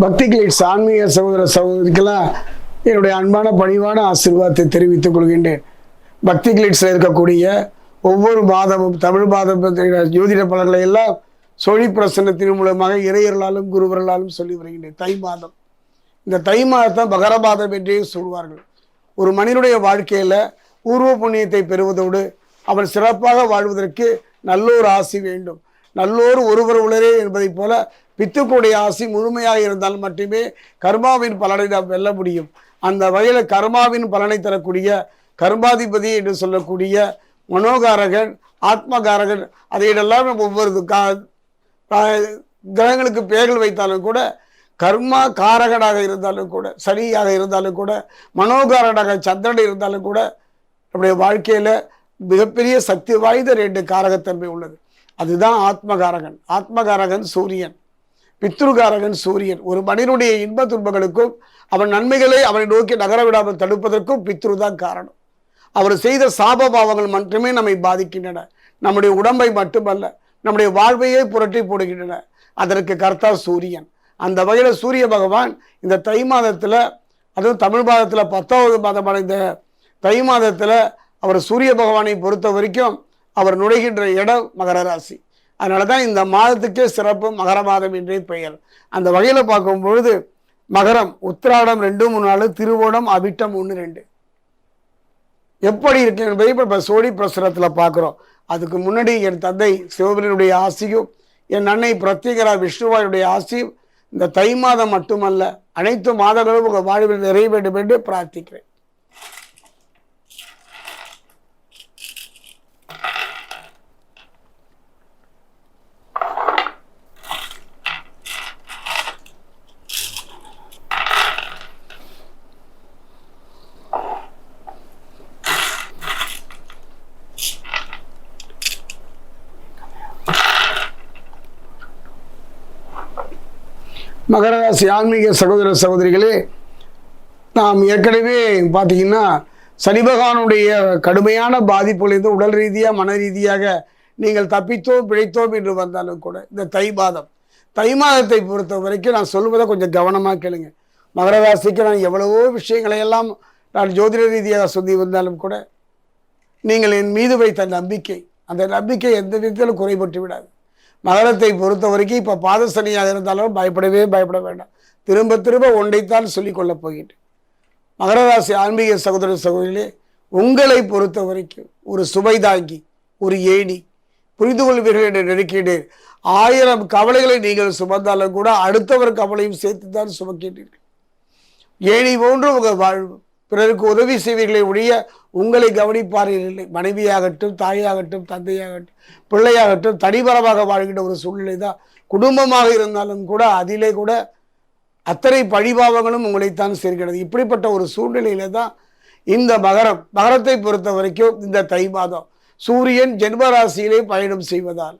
பக்தி கிளீட்ஸ் ஆன்மீக சகோதர சகோதரிக்கெல்லாம் என்னுடைய அன்பான பணிவான ஆசீர்வாதத்தை தெரிவித்துக் கொள்கின்றேன். பக்தி கிளீட்ஸில் இருக்கக்கூடிய ஒவ்வொரு மாதமும் தமிழ் மாதம் ஜோதிட பலன்களை எல்லாம் சொழி பிரசன்னத்தின் மூலமாக இறையர்களாலும் குருவர்களாலும் சொல்லி வருகின்றேன். தை மாதம். இந்த தை மாதத்தை மகர மாதம் என்றே சொல்வார்கள். ஒரு மனிதனுடைய வாழ்க்கையில் பூர்வ புண்ணியத்தை பெறுவதோடு அவன் சிறப்பாக வாழ்வதற்கு நல்ல ஒரு ஆசி வேண்டும். நல்லோர் ஒருவர் உளரே என்பதைப் போல பித்துக்களுடைய ஆசி முழுமையாக இருந்தால் மட்டுமே கர்மாவின் பலனை நாம் வெல்ல முடியும். அந்த வகையில் கர்மாவின் பலனை தரக்கூடிய கர்மாதிபதி என்று சொல்லக்கூடிய மனோகாரகன் ஆத்மகாரகன் அதையெல்லாம் நம்ம ஒவ்வொரு கா கிரகங்களுக்கு பெயர்கள் வைத்தாலும் கூட கர்மா காரகனாக இருந்தாலும் கூட சனியாக இருந்தாலும் கூட மனோகாரகனாக சந்திரன் இருந்தாலும் கூட நம்முடைய வாழ்க்கையில் மிகப்பெரிய சக்தி வாய்ந்த ரெண்டு காரகத்தன்மை உள்ளது. அதுதான் ஆத்மகாரகன். ஆத்மகாரகன் சூரியன். பித்ருகாரகன் சூரியன். ஒரு மனிதனுடைய இன்ப துன்பங்களுக்கும் அவன் நன்மைகளை அவனை நோக்கி நகர விடாமல் தடுப்பதற்கும் பித்ரு தான் காரணம். அவர் செய்த சாப பாவங்கள் மட்டுமே நம்மை பாதிக்கின்றன. நம்முடைய உடம்பை மட்டுமல்ல நம்முடைய வாழ்வையே புரட்டி போடுகின்றன. அதற்கு கர்த்தா சூரியன். அந்த வகையில் சூரிய பகவான் இந்த தை மாதத்தில் அதுவும் தமிழ் மாதத்தில் பத்தாவது மாதமான இந்த தை மாதத்தில் அவர் சூரிய பகவானை பொறுத்த வரைக்கும் அவர் நுழைகின்ற இடம் மகர ராசி. அதனால தான் இந்த மாதத்துக்கே சிறப்பு மகர மாதம் என்றே பெயர். அந்த வகையில் பார்க்கும் பொழுது மகரம் உத்திராடம் ரெண்டு மூணு நாலு திருவோணம் அவிட்டம் ஒன்று ரெண்டு. எப்படி இருக்கு என்பதை இப்போ சோழி பிரசுரத்தில் பார்க்குறோம். அதுக்கு முன்னாடி என் தந்தை சிவபெருனுடைய ஆசியும் என் அன்னை பிரத்யேகரா விஷ்ணுவாயுடைய ஆசியும் இந்த தை மாதம் மட்டுமல்ல அனைத்து மாதங்களும் உங்கள் வாழ்வில் நிறைய வேண்டும் என்று பிரார்த்திக்கிறேன். மகர ராசி ஆன்மீக சகோதர சகோதரிகளே நாம் ஏற்கனவே பார்த்தீங்கன்னா சனி பகவானுடைய கடுமையான பாதிப்புலேருந்து உடல் ரீதியாக மன ரீதியாக நீங்கள் தப்பித்தோம் பிழைத்தோம் என்று வந்தாலும் கூட இந்த தை மாதம். தை மாதத்தை பொறுத்த வரைக்கும் நான் சொல்வதை கொஞ்சம் கவனமாக கேளுங்க. மகர ராசிக்கு நான் எவ்வளவோ விஷயங்களை எல்லாம் நான் ஜோதிட ரீதியாக சொல்லி வந்தாலும் கூட நீங்கள் என் மீது வைத்த நம்பிக்கை அந்த நம்பிக்கை எந்த விதத்திலும் குறைபட்டு விடாது. மகரத்தை பொறுத்த வரைக்கும் இப்போ பாதசனியாக இருந்தாலும் பயப்படவே பயப்பட வேண்டாம். திரும்ப திரும்ப ஒன்றைத்தான் சொல்லிக் கொள்ளப் போகின்றேன். மகர ராசி ஆன்மீக சகோதர சகோதரிகளே உங்களை பொறுத்த வரைக்கும் ஒரு சுமைதாங்கி ஒரு ஏணி புரிந்து கொள்வீர்கள் என்று நினைக்கிறேன் ஆயிரம் கவலைகளை நீங்கள் சுமந்தாலும் கூட அடுத்தவர் கவலையும் சேர்த்து தான் சுமக்கின்றீர்கள். ஏணி போன்று உங்கள் வாழ்வு பிறருக்கு உதவி செய்வீர்களே ஒழிய உங்களை கவனிப்பார்கள் இல்லை மனைவியாகட்டும் தாயாகட்டும் தந்தையாகட்டும் பிள்ளையாகட்டும் தனிபரமாக வாழ்கின்ற ஒரு சூழ்நிலை தான். குடும்பமாக இருந்தாலும் கூட அதிலே கூட அத்தனை பழிபாவங்களும் உங்களைத்தான் சேர்க்கிறது. இப்படிப்பட்ட ஒரு சூழ்நிலையில தான் இந்த மகரம். மகரத்தை பொறுத்த வரைக்கும் இந்த தை மாதம் சூரியன் ஜென்ம ராசியிலே பயணம் செய்வதால்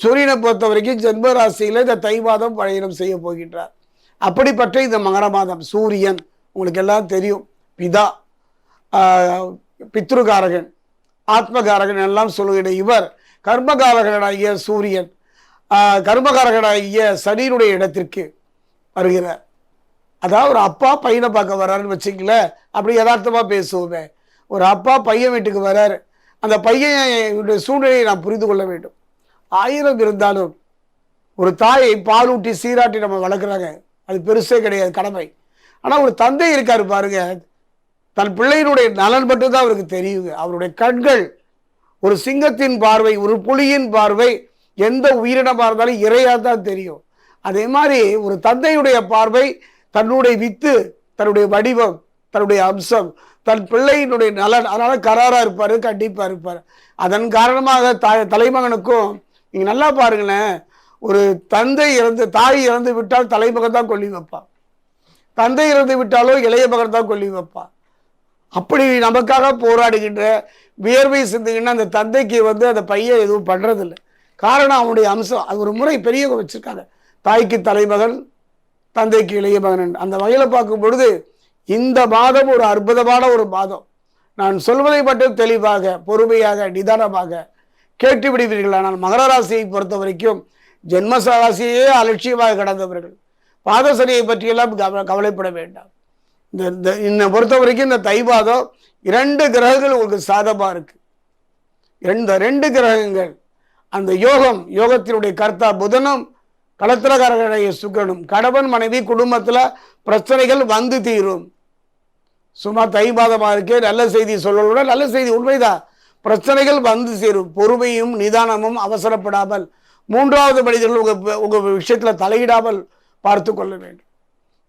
சூரியனை பொறுத்த வரைக்கும் ஜென்மராசியில இந்த தை மாதம் பயணம் செய்ய போகின்றார். அப்படிப்பட்ட இந்த மகர மாதம் சூரியன் உங்களுக்கு எல்லாம் தெரியும். பிதா பித்ருகாரகன் ஆத்மகாரகன் எல்லாம் சொல்லுகிற இவர் கர்மகாரகனாகிய சூரியன் கர்மகாரகனாகிய சனியினுடைய இடத்திற்கு வருகிறார். அதாவது ஒரு அப்பா பையனை பார்க்க வர்றாருன்னு வச்சுங்களேன் அப்படி யதார்த்தமாக பேசுவோமே. ஒரு அப்பா பையன் வீட்டுக்கு வர்றாரு அந்த பையனுடைய சூழ்நிலையை நாம் புரிந்து கொள்ள வேண்டும். ஆயிரம் இருந்தாலும் ஒரு தாயை பாலூட்டி சீராட்டி நம்ம வளர்க்குறாங்க. அது பெருசே கிடையாது கடமை. ஆனால் ஒரு தந்தை இருக்கார் பாருங்கள் தன் பிள்ளையினுடைய நலன் மட்டும்தான் அவருக்கு தெரியுது. அவருடைய கண்கள் ஒரு சிங்கத்தின் பார்வை ஒரு புலியின் பார்வை எந்த உயிரினமாக இருந்தாலும் இறையாக தான் தெரியும். அதே மாதிரி ஒரு தந்தையுடைய பார்வை தன்னுடைய வித்து தன்னுடைய வடிவம் தன்னுடைய அம்சம் தன் பிள்ளையினுடைய நலன் அதனால் கராராக இருப்பார் கண்டிப்பாக இருப்பார். அதன் காரணமாக த தலைமகனுக்கும் நீங்கள் நல்லா பாருங்களேன் ஒரு தந்தை இறந்து தாய் இறந்து விட்டால் தலைமகன் தான் கொல்லி வைப்பான். தந்தை இறந்து விட்டாலோ இளைய மகன் தான் கொல்லி வைப்பான். அப்படி நமக்காக போராடுகின்ற வியர்வை சிந்துகின்ற அந்த தந்தைக்கு வந்து அந்த பையன் எதுவும் பண்ணுறதில்ல காரணம் அவனுடைய அம்சம். அது ஒரு முறை பெரியவங்க வச்சுருக்காங்க. தாய்க்கு தலைமகன் தந்தைக்கு இளைய மகன் அந்த வகையில் பார்க்கும் பொழுது இந்த மாதம் ஒரு அற்புதமான ஒரு மாதம் நான் சொல்வதை மட்டும் தெளிவாக பொறுமையாக நிதானமாக கேட்டு விடுவீர்கள். ஆனால் மகர ராசியை பொறுத்த வரைக்கும் ஜென்ம ராசியே அலட்சியமாக கடந்தவர்கள். பாதசனியை பற்றியெல்லாம் கவ கவலைப்பட வேண்டாம். இந்த இந்த என்னை பொறுத்த வரைக்கும் இந்த தைபாதம் இரண்டு கிரகங்கள் உங்களுக்கு சாதமாக இருக்குது இந்த ரெண்டு கிரகங்கள். அந்த யோகம் யோகத்தினுடைய கர்த்தா புதனும் களத்திரகாரனுடைய சுக்கரனும். கணவன் மனைவி குடும்பத்தில் பிரச்சனைகள் வந்து தீரும். சும்மா தைபாதமாக இருக்கே நல்ல செய்தி சொல்லணும்னா நல்ல செய்தி உண்மைதான். பிரச்சனைகள் வந்து சேரும். பொறுமையும் நிதானமும் அவசரப்படாமல் மூன்றாவது மனிதர்கள் உங்கள் உங்கள் விஷயத்தில் தலையிடாமல் பார்த்து கொள்ள வேண்டும்.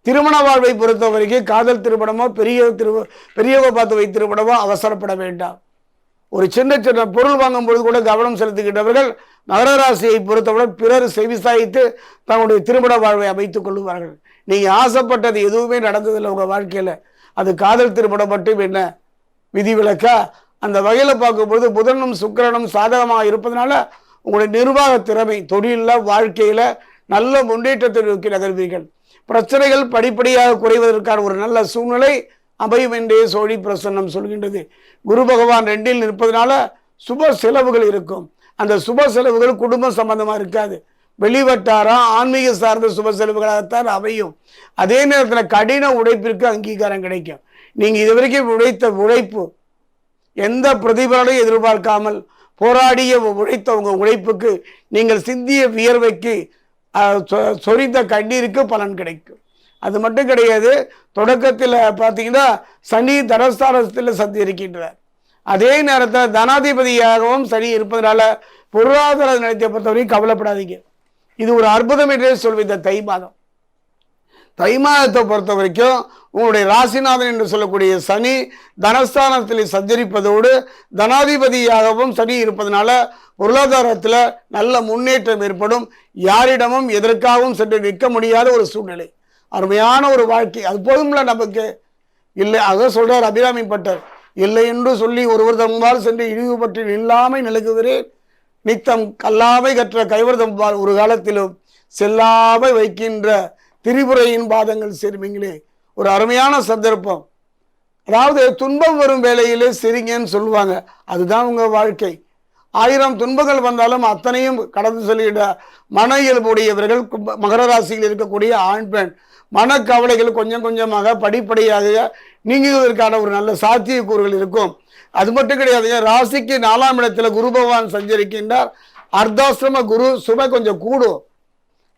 திருமண வாழ்வை பொறுத்த வரைக்கும் காதல் திருமணமோ பெரிய திரு பெரியவ பார்த்து வை திருமணமோ அவசரப்பட வேண்டாம். ஒரு சின்ன சின்ன பொருள் வாங்கும் பொழுது கூட கவனம் செலுத்துகின்றவர்கள் மகர ராசியை பொறுத்தவரை பிறர் செவிசாய்த்து தங்களுடைய திருமண வாழ்வை அமைத்துக் கொள்வார்கள் நீங்கள் ஆசைப்பட்டது எதுவுமே நடந்ததில்லை உங்கள் வாழ்க்கையில். அது காதல் திருமணம் மட்டும் என்ன? விதிவிலக்கா அந்த வகையில் பார்க்கும்பொழுது புதனும் சுக்கிரனும் சாதகமாக இருப்பதனால உங்களுடைய நிர்வாக திறமை தொழிலில் வாழ்க்கையில் நல்ல முன்னேற்றத்தை நோக்கி நகர்வீர்கள். பிரச்சனைகள் படிப்படியாக குறைவதற்கான ஒரு நல்ல சூழ்நிலை அமையும் என்றே சோழி பிரசன்னம் சொல்கின்றது. குரு பகவான் ரெண்டில் நிற்பதனால சுப செலவுகள் இருக்கும். அந்த சுப செலவுகள் குடும்பம் சம்பந்தமாக இருக்காது. வெளிவட்டாரம் ஆன்மீக சார்ந்த சுப செலவுகளாகத்தான் அமையும். அதே நேரத்தில் கடின உழைப்பிற்கு அங்கீகாரம் கிடைக்கும். நீங்கள் இது வரைக்கும் உழைத்த உழைப்பு எந்த பிரதிபலனையும் எதிர்பார்க்காமல் போராடிய உழைத்த உங்கள் உழைப்புக்கு நீங்கள் சிந்திய வியர்வைக்கு சொரிந்த கண்ணீருக்கு பலன் கிடைக்கும். அது மட்டும் கிடையாது தொடக்கத்தில் பார்த்தீங்கன்னா சனி தனஸ்தானத்தில் சந்திருக்கின்றார் அதே நேரத்தில் தனாதிபதியாகவும் சனி இருப்பதனால பொருளாதார நிலையத்தை பொறுத்தவரைக்கும் கவலைப்படாதீங்க. இது ஒரு அற்புதம் என்றே சொல்வேன் இந்த தை மாதம். தை மாதத்தை பொறுத்த வரைக்கும் உங்களுடைய ராசிநாதன் என்று சொல்லக்கூடிய சனி தனஸ்தானத்தில் சஞ்சரிப்பதோடு தனாதிபதியாகவும் சனி இருப்பதனால பொருளாதாரத்தில் நல்ல முன்னேற்றம் ஏற்படும். யாரிடமும் எதற்காகவும் சென்று நிற்க முடியாத ஒரு சூழ்நிலை. அருமையான ஒரு வாழ்க்கை. அது போதும்ல நமக்கு. இல்லை அதை சொல்றார் அபிராமி பட்டர். இல்லை என்று சொல்லி ஒருவர் தம்பால் சென்று இழிவுபற்றி நில்லாமை நிலகுகிறேன் நித்தம் கல்லாமை கற்ற கைவர்தம் ஒரு காலத்திலும் செல்லாமை வைக்கின்ற திரிபுரையின் பாதங்கள் சேர்மீங்களே ஒரு அருமையான சந்தர்ப்பம். அதாவது துன்பம் வரும் வேலையிலே சிரிங்கன்னு சொல்லுவாங்க. அதுதான் உங்கள் வாழ்க்கை. ஆயிரம் துன்பங்கள் வந்தாலும் அத்தனையும் கடந்து செல்கின்ற மன இயல்புடையவர்கள் மகர ராசியில் இருக்கக்கூடிய ஆண் பெண் மனக்கவலைகள் கொஞ்சம் கொஞ்சமாக படிப்படியாக நீங்குவதற்கான ஒரு நல்ல சாத்தியக்கூறுகள் இருக்கும். அது மட்டும் கிடையாதுங்க ராசிக்கு நாலாம் இடத்துல குரு பகவான் சஞ்சரிக்கின்றார். அர்த்தாசிரம குரு சுமை கொஞ்சம் கூடும்.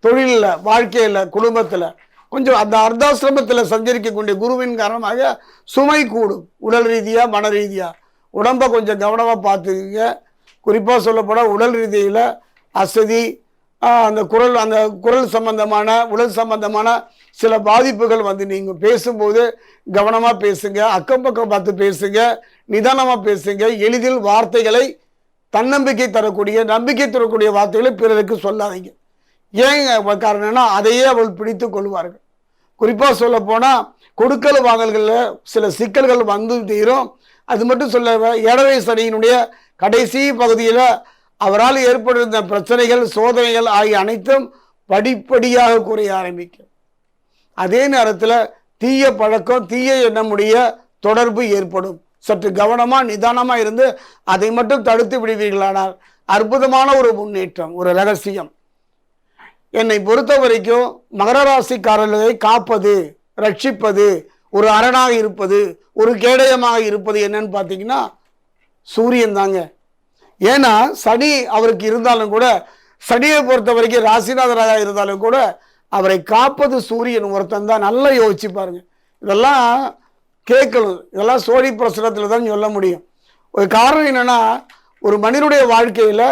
தொழிலில் வாழ்க்கையில் குடும்பத்தில். கொஞ்சம் அந்த அர்த்தாசிரமத்தில் சஞ்சரிக்கக்கூடிய குருவின் காரணமாக சுமை கூடும். உடல் ரீதியாக மன ரீதியாக உடம்பை கொஞ்சம் கவனமாக பார்த்துக்குங்க. குறிப்பாக சொல்லப்போனால் உடல் ரீதியில் அசதி அந்த குரல் அந்த குரல் சம்பந்தமான உடல் சம்பந்தமான சில பாதிப்புகள் வந்து நீங்கள் பேசும்போது கவனமாக பேசுங்க. அக்கம் பக்கம் பார்த்து பேசுங்க. நிதானமாக பேசுங்க. எளிதில் வார்த்தைகளை தன்னம்பிக்கை தரக்கூடிய நம்பிக்கை தரக்கூடிய வார்த்தைகளை பிறருக்கு சொல்லாதீங்க. ஏன் காரணம்னா அதையே அவள் பிடித்து கொள்வார்கள். குறிப்பாக சொல்ல போனால் கொடுக்கல் வாங்கல்களில் சில சிக்கல்கள் வந்து தீரும். அது மட்டும் சொல்ல ஏழரை சனியினுடைய கடைசி பகுதியில் அவரால் ஏற்பட்டிருந்த பிரச்சனைகள் சோதனைகள் ஆகிய அனைத்தும் படிப்படியாக குறைய ஆரம்பிக்கும். அதே நேரத்தில் தீய பழக்கம் தீய எண்ணமுடைய தொடர்பு ஏற்படும். சற்று கவனமாக நிதானமாக இருந்து அதை மட்டும் தடுத்து விடுவீர்களானால் அற்புதமான ஒரு முன்னேற்றம் ஒரு ரகசியம். என்னை பொறுத்த வரைக்கும் மகர ராசிக்காரர்களை காப்பது ரட்சிப்பது ஒரு அரணாக இருப்பது ஒரு கேடயமாக இருப்பது என்னன்னு பார்த்தீங்கன்னா சூரியன் தாங்க. ஏன்னா சனி அவருக்கு இருந்தாலும் கூட சனியை பொறுத்த வரைக்கும் ராசிநாதராக இருந்தாலும் கூட அவரை காப்பது சூரியன் ஒருத்தன் தான். நல்லா யோசிச்சு பாருங்க. இதெல்லாம் கேட்கணும். இதெல்லாம் சோழி பிரசுரத்தில் தான் சொல்ல முடியும். ஒரு காரணம் என்னென்னா ஒரு மனிதனுடைய வாழ்க்கையில்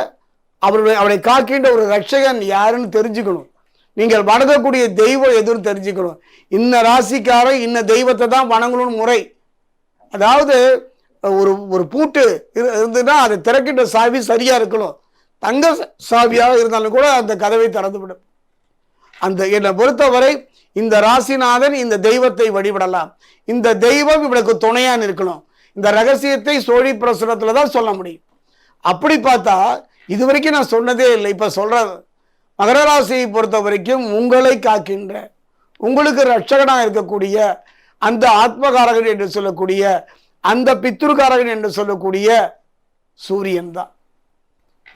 அவருடைய அவரை காக்கின்ற ஒரு ரட்சகன் யாருன்னு தெரிஞ்சுக்கணும். நீங்கள் வணங்கக்கூடிய தெய்வம் எதுன்னு தெரிஞ்சுக்கணும். இன்ன ராசிக்கார இன்ன தெய்வத்தை தான் வணங்கணும்னு முறை. அதாவது ஒரு ஒரு பூட்டு இரு- அதை திறக்கின்ற சாவி சரியா இருக்கணும். தங்க சாவியாக இருந்தாலும் கூட அந்த கதவை திறந்துவிடும். அந்த என்னை பொறுத்தவரை இந்த ராசிநாதன் இந்த தெய்வத்தை வழிபடலாம். இந்த தெய்வம் இவனுக்கு துணையாக இருக்கணும் இந்த ரகசியத்தை சோழி பிரசுரத்தில் தான் சொல்ல முடியும். அப்படி பார்த்தா இது வரைக்கும் நான் சொன்னதே இல்லை. இப்போ சொல்கிற மகர ராசியை பொறுத்த வரைக்கும் உங்களை காக்கின்ற உங்களுக்கு ரட்சகனாக இருக்கக்கூடிய அந்த ஆத்மகாரகன் என்று சொல்லக்கூடிய அந்த பித்ருகாரகன் என்று சொல்லக்கூடிய சூரியன் தான்.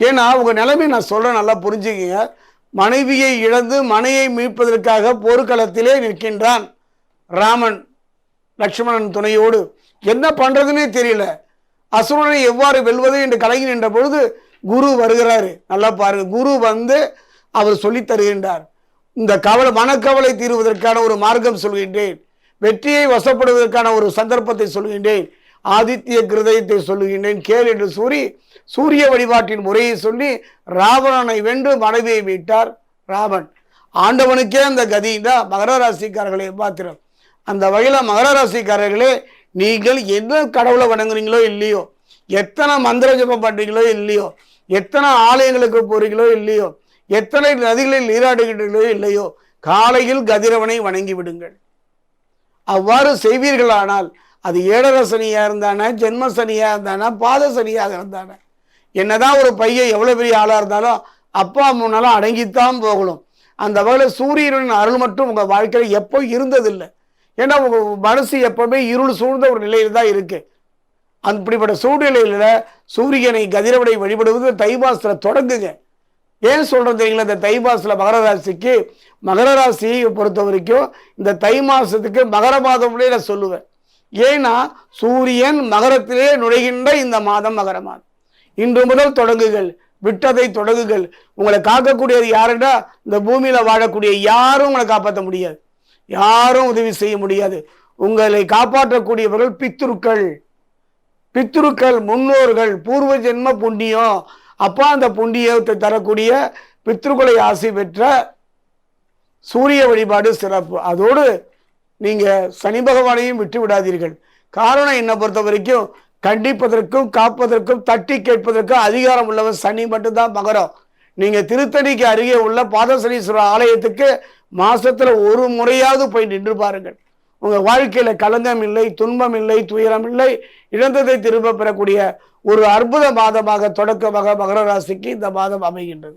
ஏன்னா உங்கள் நிலைமை நான் சொல்கிறேன் நல்லா புரிஞ்சுக்கங்க. மனைவியை இழந்து மனையை மீட்பதற்காக போர்க்களத்திலே நிற்கின்றான் ராமன் லக்ஷ்மணன் துணையோடு. என்ன பண்ணுறதுன்னே தெரியல. அசுரனை எவ்வாறு வெல்வது என்று கலங்கி நின்ற பொழுது குரு வருகிறாரு. நல்லா பாருங்க. குரு வந்து அவர் சொல்லி தருகின்றார். இந்த கவலை மனக்கவலை தீர்வதற்கான ஒரு மார்க்கம் சொல்கின்றேன். வெற்றியை வசப்படுவதற்கான ஒரு சந்தர்ப்பத்தை சொல்கின்றேன். ஆதித்ய கிருதயத்தை சொல்லுகின்றேன். கேள் என்று சூரி சூரிய வழிபாட்டின் முறையை சொல்லி ராவணனை வென்று மனைவியை மீட்டார் ராவன் ஆண்டவனுக்கே அந்த கதின்னா மகர ராசிக்காரர்களை பாத்திரம் அந்த வகையில் மகர ராசிக்காரர்களே நீங்கள் என்ன கடவுளை வணங்குறீங்களோ இல்லையோ எத்தனை மந்திர ஜபம் பண்ணுறீங்களோ இல்லையோ எத்தனை ஆலயங்களுக்கு போறீங்களோ இல்லையோ எத்தனை நதிகளில் நீராடுகிறீர்களோ இல்லையோ காலையில் கதிரவனை வணங்கி விடுங்கள். அவ்வாறு செய்வீர்களானால் அது ஏழர சனியா இருந்தானே ஜென்ம பாதசனியாக இருந்தானா பாத சனியாக இருந்தானே? என்னதான் ஒரு பையன் எவ்வளோ பெரிய ஆளாக இருந்தாலும் அப்பா முன்னாலும் அடங்கித்தான் போகணும். அந்த வகையில் சூரியனின் அருள் மட்டும் உங்கள் வாழ்க்கையில் எப்போ இருந்ததில்லை. ஏன்னா உங்கள் மனசு எப்பவுமே இருள் சூழ்ந்த ஒரு நிலையில் தான் இருக்குது அப்படிப்பட்ட சூழ்நிலையில் சூரியனை கதிரவனை வழிபடுவது தை மாசத்துல தொடங்குங்க. ஏன் சொல்கிறது தெரியுங்களா? இந்த தை மாசத்துல மகர ராசிக்கு மகர ராசியை பொறுத்த வரைக்கும் இந்த தை மாதத்துக்கு மகர மாதம்னே நான் சொல்லுவேன். ஏன்னா சூரியன் மகரத்திலே நுழைகின்ற இந்த மாதம் மகர மாதம் இன்று முதல் தொடங்குகள் விட்டதை தொடங்குகள் உங்களை காக்கக்கூடியது யாருன்னா இந்த பூமியில் வாழக்கூடிய யாரும் உங்களை காப்பாற்ற முடியாது. யாரும் உதவி செய்ய முடியாது. உங்களை காப்பாற்றக்கூடியவர்கள் பித்துருக்கள் பித்ருக்கள் முன்னோர்கள் பூர்வ ஜென்ம புண்ணியம். அப்பா அந்த புண்ணியத்தை தரக்கூடிய பித்ருக்களை ஆசை பெற்ற சூரிய வழிபாடு சிறப்பு. அதோடு நீங்கள் சனி பகவானையும் விட்டு விடாதீர்கள். காரணம் என்னை பொறுத்த வரைக்கும் கண்டிப்பதற்கும் காப்பதற்கும் தட்டி கேட்பதற்கும் அதிகாரம் உள்ளவர் சனி மட்டும்தான் மகரம். நீங்கள் திருத்தணிக்கு அருகே உள்ள பாதசனீஸ்வரர் ஆலயத்துக்கு மாதத்தில் ஒரு முறையாவது போய் நின்று பாருங்கள். உங்கள் வாழ்க்கையில் கலந்தம் இல்லை துன்பம் இல்லை துயரம் இல்லை இழந்ததை திரும்ப பெறக்கூடிய ஒரு அற்புத மாதமாக தொடக்கமாக மகர ராசிக்கு இந்த மாதம் அமைகின்றது.